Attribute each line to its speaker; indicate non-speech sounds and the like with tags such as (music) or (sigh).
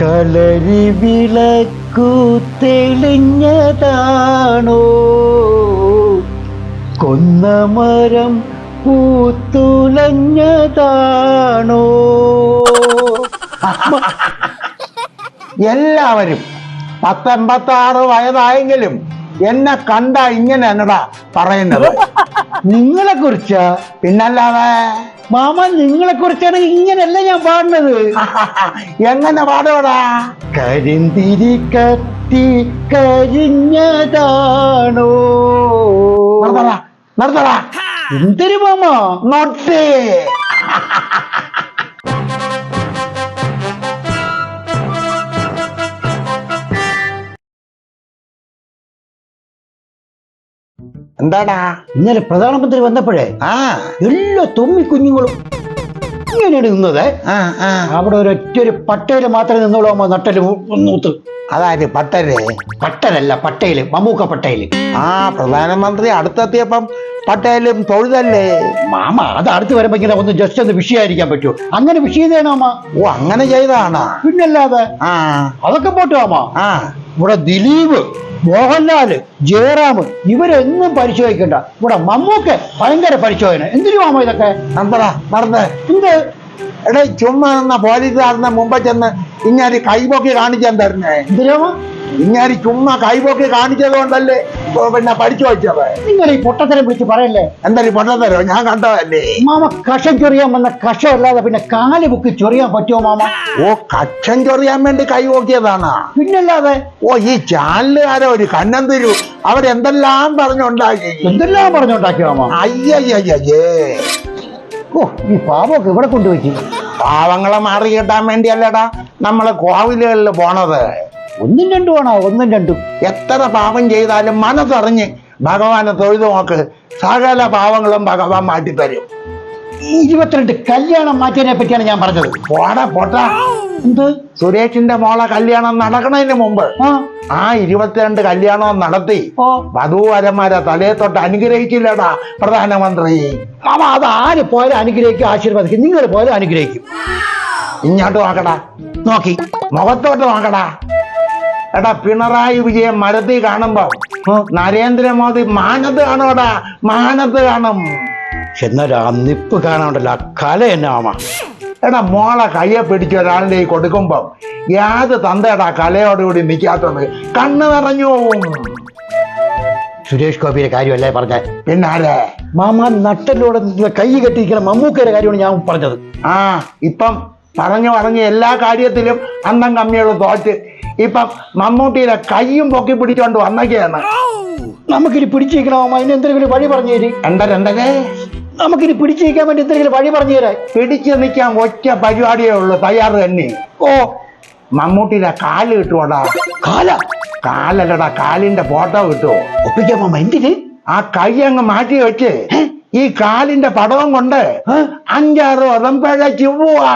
Speaker 1: കളരി വിളക്കു തെളിഞ്ഞതാണോ? കൊന്നമരം പൂത്തുലഞ്ഞതാണോ?
Speaker 2: എല്ലാവരും പത്തെൺപത്താറ് വയസ്സായെങ്കിലും എന്നെ കണ്ട ഇങ്ങനെ എന്നടാ പറയുന്നത്.
Speaker 1: നിങ്ങളെ കുറിച്ച്
Speaker 2: പിന്നല്ലാതെ
Speaker 1: മാമ നിങ്ങളെ കുറിച്ചാണ് ഇങ്ങനെയല്ല ഞാൻ പാടുന്നത്? (laughs)
Speaker 2: എങ്ങനെ പാടോടാ
Speaker 1: കരിന്തിരി കത്തി കരിഞ്ഞതാണോ?
Speaker 2: നിർത്തടാ നിർത്തടാ.
Speaker 1: എന്തൊരു മാമ?
Speaker 2: നോട്ടേ എന്താടാ?
Speaker 1: ഇന്നലെ പ്രധാനമന്ത്രി വന്നപ്പോഴേ
Speaker 2: ആ.
Speaker 1: എല്ലാ തുമ്മി കുഞ്ഞുങ്ങളും ഇങ്ങനെയാണ് നിന്നത്. അവിടെ ഒരു പട്ടയിൽ മാത്രമേ നിന്നോളൂ അമ്മ നട്ടൽ നൂത്ത്
Speaker 2: അതായത് പട്ടരെ
Speaker 1: പട്ടരല്ല പട്ടയിൽ മമ്മൂക്ക പട്ടയിൽ
Speaker 2: ആ പ്രധാനമന്ത്രി അടുത്തെത്തിയപ്പം പട്ടേലും തൊഴുതല്ലേ?
Speaker 1: മാമ അത് അടുത്ത് വരുമ്പോ ഇങ്ങനെ ഒന്ന് ജസ്റ്റ് ഒന്ന് വിഷയായിരിക്കാൻ പറ്റൂ അങ്ങനെ വിഷയതാണോ അമ്മ?
Speaker 2: ഓ അങ്ങനെ ചെയ്താണ്
Speaker 1: പിന്നല്ലാതെ
Speaker 2: ആ.
Speaker 1: അതൊക്കെ പോട്ടോ അമ്മ.
Speaker 2: ആ.
Speaker 1: ഇവിടെ ദിലീപ് മോഹൻലാൽ ജയറാം ഇവരൊന്നും പരിശോധിക്കണ്ട. ഇവിടെ മമ്മൂക്ക് ഭയങ്കര പരിശോധന. എന്തിനു മാമ ഇതൊക്കെ?
Speaker 2: നടന്നടാ നടന്ന്.
Speaker 1: എന്ത്?
Speaker 2: എടേ ചുമ്മാ നിന്ന പോലീസുകാരനെ മുമ്പ് ചെന്ന് ഇങ്ങനെ കൈപോക്കി കാണിച്ചാൻ തരുന്നേ.
Speaker 1: എന്തിനാമ
Speaker 2: ഇങ്ങനെ ചുമ്മാ കൈപോക്കി കാണിച്ചത് കൊണ്ടല്ലേ പിന്നെ പഠിച്ചു വെച്ചത്
Speaker 1: നിങ്ങൾ ഈ പൊട്ടത്തരം വിളിച്ച് പറയല്ലേ?
Speaker 2: എന്തായാലും പൊട്ടത്തരോ? ഞാൻ കണ്ടതല്ലേ?
Speaker 1: മാമ കഷം ചൊറിയാൻ വന്ന കഷം അല്ലാതെ പിന്നെ കാൽ ബുക്ക് ചൊറിയാൻ പറ്റുമോ മാമ?
Speaker 2: ഓ കക്ഷം ചൊറിയാൻ വേണ്ടി കൈ നോക്കിയതാണ്
Speaker 1: പിന്നല്ലാതെ?
Speaker 2: ഓ ഈ ചാനലുകാരോ ഒരു കന്നം തരൂ അവരെന്തെല്ലാം പറഞ്ഞുണ്ടാക്കി?
Speaker 1: എന്തെല്ലാം പറഞ്ഞുണ്ടാക്കിയോ മാമ? ഓ ഈ ഇവിടെ കൊണ്ടുവയ്ക്കും
Speaker 2: പാവങ്ങളെ മാറി കിട്ടാൻ വേണ്ടിയല്ലേടാ നമ്മളെ കോവിലുകളിൽ പോണത്.
Speaker 1: ഒന്നും രണ്ടും ആണോ? ഒന്നും രണ്ടും.
Speaker 2: എത്ര പാപം ചെയ്താലും മനസ്സറിഞ്ഞ് ഭഗവാനെ തൊഴുതു നോക്ക്. സകല പാവങ്ങളും ഭഗവാൻ മാറ്റിത്തരും.
Speaker 1: ഇരുപത്തിരണ്ട് കല്യാണം മാറ്റിയതിനെ പറ്റിയാണ് ഞാൻ പറഞ്ഞത്.
Speaker 2: പോടാ പോട്ട.
Speaker 1: എന്ത്?
Speaker 2: സുരേഷിന്റെ മോളെ കല്യാണം നടക്കണതിന് മുമ്പ്
Speaker 1: ആ.
Speaker 2: ഇരുപത്തിരണ്ട് കല്യാണം നടത്തി.
Speaker 1: ഓ.
Speaker 2: വധൂവരന്മാരെ തലയെ തൊട്ട് അനുഗ്രഹിച്ചില്ലടാ പ്രധാനമന്ത്രി.
Speaker 1: അവ അത് ആര് പോയാലും അനുഗ്രഹിക്കും ആശീർവദിക്കും. നിങ്ങൾ പോയാലും അനുഗ്രഹിക്കും.
Speaker 2: ഇങ്ങോട്ട് നോക്കടാ.
Speaker 1: നോക്കി.
Speaker 2: മുഖത്തോട്ട് നോക്കടാ. എടാ പിണറായി വിജയൻ മരതി കാണുമ്പോ നരേന്ദ്രമോദി മാനത് കാണുമടാ മാനത് കാണും.
Speaker 1: എന്നൊരു അന്നിപ്പ് നിപ്പ് കാണാണ്ടല്ലോ കല എന്നാ മാമ
Speaker 2: എടാ മോളെ കയ്യെ പിടിച്ച ഒരാളിന്റെ കൊടുക്കുമ്പോ യാത് തന്തയുടെ കലയോടുകൂടി നിൽക്കാത്തത് കണ്ണ് നിറഞ്ഞു പോവും.
Speaker 1: സുരേഷ് ഗോപിയുടെ കാര്യമല്ലേ പറഞ്ഞ?
Speaker 2: പിന്നാലെ
Speaker 1: മാമ നട്ടലിലൂടെ കൈ കെട്ടിയിരിക്കുന്ന മമ്മൂക്കയുടെ കാര്യമാണ് ഞാൻ പറഞ്ഞത്.
Speaker 2: ആ ഇപ്പം പറഞ്ഞു പറഞ്ഞ് എല്ലാ കാര്യത്തിലും അന്നം കമ്മിയുള്ള തോറ്റ് ഇപ്പം മമ്മൂട്ടിയുടെ കൈയും പൊക്കി പിടിച്ചോണ്ട് വന്നൊക്കെയാണ്.
Speaker 1: നമുക്കിനി പിടിച്ചിരിക്കണോ അതിന് എന്തെങ്കിലും വഴി പറഞ്ഞു തരി.
Speaker 2: എന്തരെന്തരേ
Speaker 1: നമുക്കിനി പിടിച്ചിരിക്കാൻ വേണ്ടി എന്തെങ്കിലും വഴി പറഞ്ഞു തരാ
Speaker 2: പിടിച്ചു നിൽക്കാൻ ഒറ്റ പരിപാടിയേ ഉള്ളൂ തയ്യാറ് തന്നെ.
Speaker 1: ഓ.
Speaker 2: മമ്മൂട്ടിയുടെ കാൽ കിട്ടുവോടാ?
Speaker 1: കാല?
Speaker 2: കാലല്ലടാ കാലിന്റെ ഫോട്ടോ കിട്ടുവോ?
Speaker 1: ഒപ്പിക്കാൻ മാമ എന്തിന്?
Speaker 2: ആ കൈ അങ്ങ് മാറ്റി വെച്ച് ഈ കാലിന്റെ പടവും കൊണ്ട്? അഞ്ചാറ് ഉറമ്പഴ ചുവ്വാ.